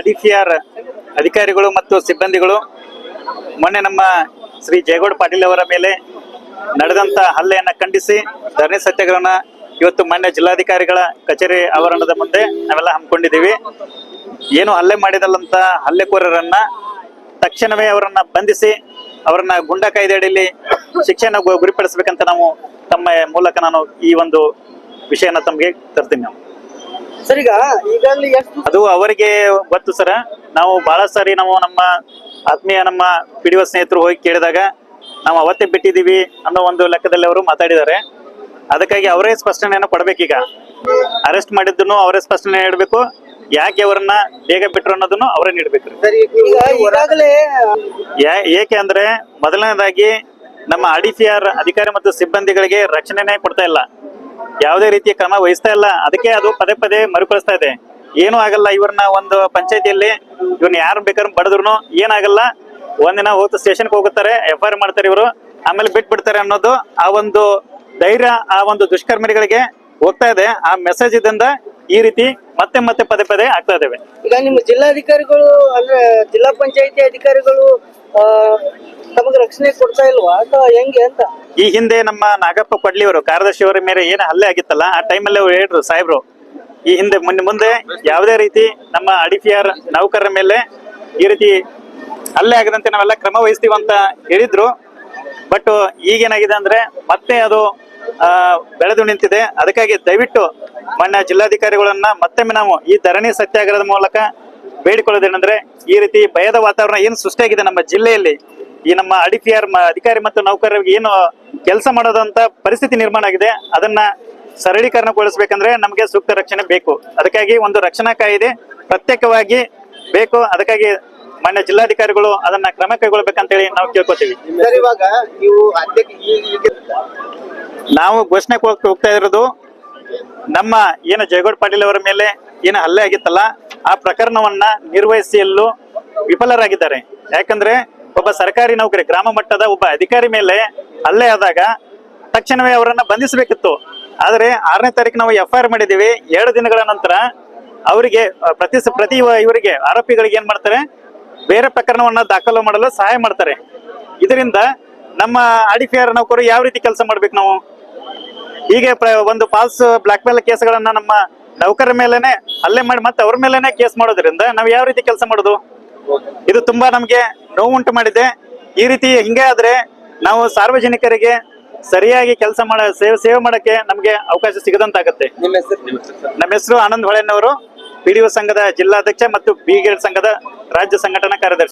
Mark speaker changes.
Speaker 1: R ಅಧಿಕಾರಿಗಳು ಮತ್ತು ಸಿಬ್ಬಂದಿಗಳು, ಮೊನ್ನೆ ನಮ್ಮ ಶ್ರೀ ಜಯಗೌಡ ಪಾಟೀಲ್ ಅವರ ಮೇಲೆ ನಡೆದಂತ ಹಲ್ಲೆಯನ್ನ ಖಂಡಿಸಿ ಧರಣಿ ಸತ್ಯಗ್ರಹಣ ಇವತ್ತು ಮಾನ್ಯ ಜಿಲ್ಲಾಧಿಕಾರಿಗಳ ಕಚೇರಿ ಆವರಣದ ಮುಂದೆ ನಾವೆಲ್ಲ ಹಮ್ಮಿಕೊಂಡಿದ್ದೀವಿ. ಏನು ಹಲ್ಲೆ ಮಾಡಿದಲ್ಲಂತ ಹಲ್ಲೆಕೋರರನ್ನ ತಕ್ಷಣವೇ ಅವರನ್ನ ಬಂಧಿಸಿ ಅವರನ್ನ ಗುಂಡ ಕಾಯ್ದೆ ಅಡಿಯಲ್ಲಿ ಶಿಕ್ಷೆನ ಗು- ಗುರಿಪಡಿಸಬೇಕಂತ ನಾವು ತಮ್ಮ ಮೂಲಕ ನಾನು ಈ ಒಂದು ವಿಷಯನ ತಮಗೆ ತರ್ತೀನಿ. ನಾವು
Speaker 2: ಸರ್ ಈಗ ಎಷ್ಟು
Speaker 1: ಅದು ಅವರಿಗೆ ಗೊತ್ತು ಸರ್. ನಾವು ಬಹಳ ಸಾರಿ ನಾವು ನಮ್ಮ ಆತ್ಮೀಯ ನಮ್ಮ ಪಿಡಿಒ ಸ್ನೇಹಿತರು ಹೋಗಿ ಕೇಳಿದಾಗ ನಾವು ಅವತ್ತೇ ಬಿಟ್ಟಿದೀವಿ ಅನ್ನೋ ಒಂದು ಲೆಕ್ಕದಲ್ಲಿ ಅವರು ಮಾತಾಡಿದ್ದಾರೆ. ಅದಕ್ಕಾಗಿ ಅವರೇ ಸ್ಪಷ್ಟನೆಯನ್ನು ಕೊಡ್ಬೇಕೀಗ. ಅರೆಸ್ಟ್ ಮಾಡಿದ್ದನ್ನು ಅವರೇ ಸ್ಪಷ್ಟನೆ ನೀಡಬೇಕು. ಯಾಕೆ ಅವರನ್ನ ಬೇಗ ಬಿಟ್ರು ಅನ್ನೋದನ್ನು ಅವರೇ ನೀಡ್ಬೇಕು.
Speaker 2: ಈಗಾಗಲೇ
Speaker 1: ಏಕೆ ಅಂದ್ರೆ ಮೊದಲನೇದಾಗಿ ನಮ್ಮ ಆರ್ ಅಧಿಕಾರಿ ಮತ್ತು ಸಿಬ್ಬಂದಿಗಳಿಗೆ ರಕ್ಷಣೆನೇ ಕೊಡ್ತಾ ಇಲ್ಲ. ಯಾವುದೇ ರೀತಿಯ ಕ್ರಮ ವಹಿಸ್ತಾ ಇಲ್ಲ. ಅದಕ್ಕೆ ಅದು ಪದೇ ಪದೇ ಮರುಕಳಿಸ್ತಾ ಇದೆ. ಏನೂ ಆಗಲ್ಲ, ಇವ್ರನ್ನ ಒಂದು ಪಂಚಾಯತಿಯಲ್ಲಿ ಇವ್ರನ್ನ ಯಾರು ಬೇಕಾದ್ರೂ ಬಡದ್ರು ಏನಾಗಲ್ಲ. ಒಂದಿನ ಹೋಗ್ತಾ ಸ್ಟೇಷನ್ಗೆ ಹೋಗುತ್ತಾರೆ ಎಫ್ ಐ ಆರ್ ಮಾಡ್ತಾರೆ ಇವರು. ಆಮೇಲೆ ಬಿಟ್ ಬಿಡ್ತಾರೆ ಅನ್ನೋದು ಆ ಒಂದು ಧೈರ್ಯ, ಆ ಒಂದು ದುಷ್ಕರ್ಮಿಗಳಿಗೆ ಹೋಗ್ತಾ ಇದೆ. ಆ ಮೆಸೇಜ್ ಇದ್ದಿಂದ ಈ ರೀತಿ ಮತ್ತೆ ಮತ್ತೆ ಪದೇ ಪದೇ ಆಗ್ತಾ ಇದ್ದೇವೆ
Speaker 2: ಈಗ ನಿಮ್ಮ ಜಿಲ್ಲಾಧಿಕಾರಿಗಳು ಅಂದ್ರೆ ಜಿಲ್ಲಾ ಪಂಚಾಯತಿ ಅಧಿಕಾರಿಗಳು ತಮಗೆ ರಕ್ಷಣೆ ಕೊಡ್ತಾ ಇಲ್ವಾ? ಅಥವಾ ಹೆಂಗೆ ಅಂತ?
Speaker 1: ಈ ಹಿಂದೆ ನಮ್ಮ ನಾಗಪ್ಪ ಕೊಡ್ಲಿ ಅವರು ಕಾರ್ಯದರ್ಶಿ ಅವರ ಮೇಲೆ ಏನು ಹಲ್ಲೆ ಆಗಿತ್ತಲ್ಲ ಆ ಟೈಮಲ್ಲಿ ಅವ್ರು ಹೇಳಿದ್ರು ಸಾಹೇಬ್ರು ಈ ಹಿಂದೆ ಮುಂದೆ ಮುಂದೆ ಯಾವುದೇ ರೀತಿ ನಮ್ಮ ಅಡಿಪಿಆರ್ ನೌಕರರ ಮೇಲೆ ಈ ರೀತಿ ಹಲ್ಲೆ ಆಗದಂತೆ ನಾವೆಲ್ಲ ಕ್ರಮ ವಹಿಸ್ತೀವಿ ಅಂತ ಹೇಳಿದ್ರು. ಬಟ್ ಈಗೇನಾಗಿದೆ ಅಂದ್ರೆ ಮತ್ತೆ ಅದು ಬೆಳೆದು ನಿಂತಿದೆ. ಅದಕ್ಕಾಗಿ ದಯವಿಟ್ಟು ಮಾನ್ಯ ಜಿಲ್ಲಾಧಿಕಾರಿಗಳನ್ನ ಮತ್ತೊಮ್ಮೆ ನಾವು ಈ ಧರಣಿ ಸತ್ಯಾಗ್ರಹದ ಮೂಲಕ ಬೇಡಿಕೊಳ್ಳೋದೇನೆಂದ್ರೆ ಈ ರೀತಿ ಭಯದ ವಾತಾವರಣ ಏನು ಸೃಷ್ಟಿಯಾಗಿದೆ ನಮ್ಮ ಜಿಲ್ಲೆಯಲ್ಲಿ. ಈ ನಮ್ಮ ಅಡಿಪಿಆರ್ ಅಧಿಕಾರಿ ಮತ್ತು ನೌಕರರಿಗೆ ಏನು ಕೆಲಸ ಮಾಡೋದಂತ ಪರಿಸ್ಥಿತಿ ನಿರ್ಮಾಣ ಆಗಿದೆ. ಅದನ್ನ ಸರಳೀಕರಣಗೊಳಿಸಬೇಕಂದ್ರೆ ನಮಗೆ ಸೂಕ್ತ ರಕ್ಷಣೆ ಬೇಕು. ಅದಕ್ಕಾಗಿ ಒಂದು ರಕ್ಷಣಾ ಕಾಯಿದೆ ಪ್ರತ್ಯೇಕವಾಗಿ ಬೇಕು. ಅದಕ್ಕಾಗಿ ಮಾನ್ಯ ಜಿಲ್ಲಾಧಿಕಾರಿಗಳು ಅದನ್ನ ಕ್ರಮ ಕೈಗೊಳ್ಬೇಕಂತೇಳಿ ನಾವು ಕೇಳ್ಕೊತೀವಿ.
Speaker 2: ನೀವು
Speaker 1: ಘೋಷಣೆ ಹೋಗ್ತಾ ಇರೋದು ನಮ್ಮ ಏನು ಜಯಗೌಡ ಪಾಟೀಲ್ ಅವರ ಮೇಲೆ ಏನು ಹಲ್ಲೆ ಆಗಿತ್ತಲ್ಲ, ಆ ಪ್ರಕರಣವನ್ನ ನಿರ್ವಹಿಸಲು ವಿಫಲರಾಗಿದ್ದಾರೆ. ಯಾಕಂದ್ರೆ ಒಬ್ಬ ಸರ್ಕಾರಿ ನೌಕರಿ, ಗ್ರಾಮ ಮಟ್ಟದ ಒಬ್ಬ ಅಧಿಕಾರಿ ಮೇಲೆ ಹಲ್ಲೆ ಆದಾಗ ತಕ್ಷಣವೇ ಅವರನ್ನ ಬಂಧಿಸಬೇಕಿತ್ತು. ಆದರೆ ಆರನೇ ತಾರೀಕು ನಾವು ಎಫ್ ಐ ಆರ್ ಮಾಡಿದೀವಿ ಎರಡು ದಿನಗಳ ನಂತರ ಅವರಿಗೆ, ಪ್ರತಿ ಪ್ರತಿ ಇವರಿಗೆ, ಆರೋಪಿಗಳಿಗೆ ಏನ್ ಮಾಡ್ತಾರೆ? ಬೇರೆ ಪ್ರಕರಣವನ್ನ ದಾಖಲು ಮಾಡಲು ಸಹಾಯ ಮಾಡ್ತಾರೆ. ಇದರಿಂದ ನಮ್ಮ ಆರ್ ನೌಕರು ಯಾವ ರೀತಿ ಕೆಲಸ ಮಾಡ್ಬೇಕು ನಾವು? ಹೀಗೆ ಒಂದು ಫಾಲ್ಸ್ ಬ್ಲಾಕ್ ಮೇಲ್ ಕೇಸ್ಗಳನ್ನ ನಮ್ಮ ನೌಕರರ ಮೇಲೆನೆ ಹಲ್ಲೆ ಮಾಡಿ ಮತ್ತೆ ಅವ್ರ ಮೇಲೆನೆ ಕೇಸ್ ಮಾಡೋದ್ರಿಂದ ನಾವು ಯಾವ ರೀತಿ ಕೆಲಸ ಮಾಡೋದು? ಇದು ತುಂಬಾ ನಮ್ಗೆ ನೋವುಂಟು ಮಾಡಿದೆ. ಈ ರೀತಿ ಹಿಂಗೆ ಆದ್ರೆ ನಾವು ಸಾರ್ವಜನಿಕರಿಗೆ ಸರಿಯಾಗಿ ಕೆಲಸ ಮಾಡ ಸೇವೆ ಸೇವೆ ಮಾಡಕ್ಕೆ ನಮ್ಗೆ ಅವಕಾಶ ಸಿಗದಂತಾಗತ್ತೆ. ನಿಮ್ಮ ಹೆಸರು? ಆನಂದ್ ಹೊಳೆನವರು ಪಿ ಡಿ ಸಂಘದ ಜಿಲ್ಲಾಧ್ಯಕ್ಷ ಮತ್ತು ಬಿ ಗ್ರೇಡ್ ಸಂಘದ ರಾಜ್ಯ ಸಂಘಟನಾ ಕಾರ್ಯದರ್ಶಿ.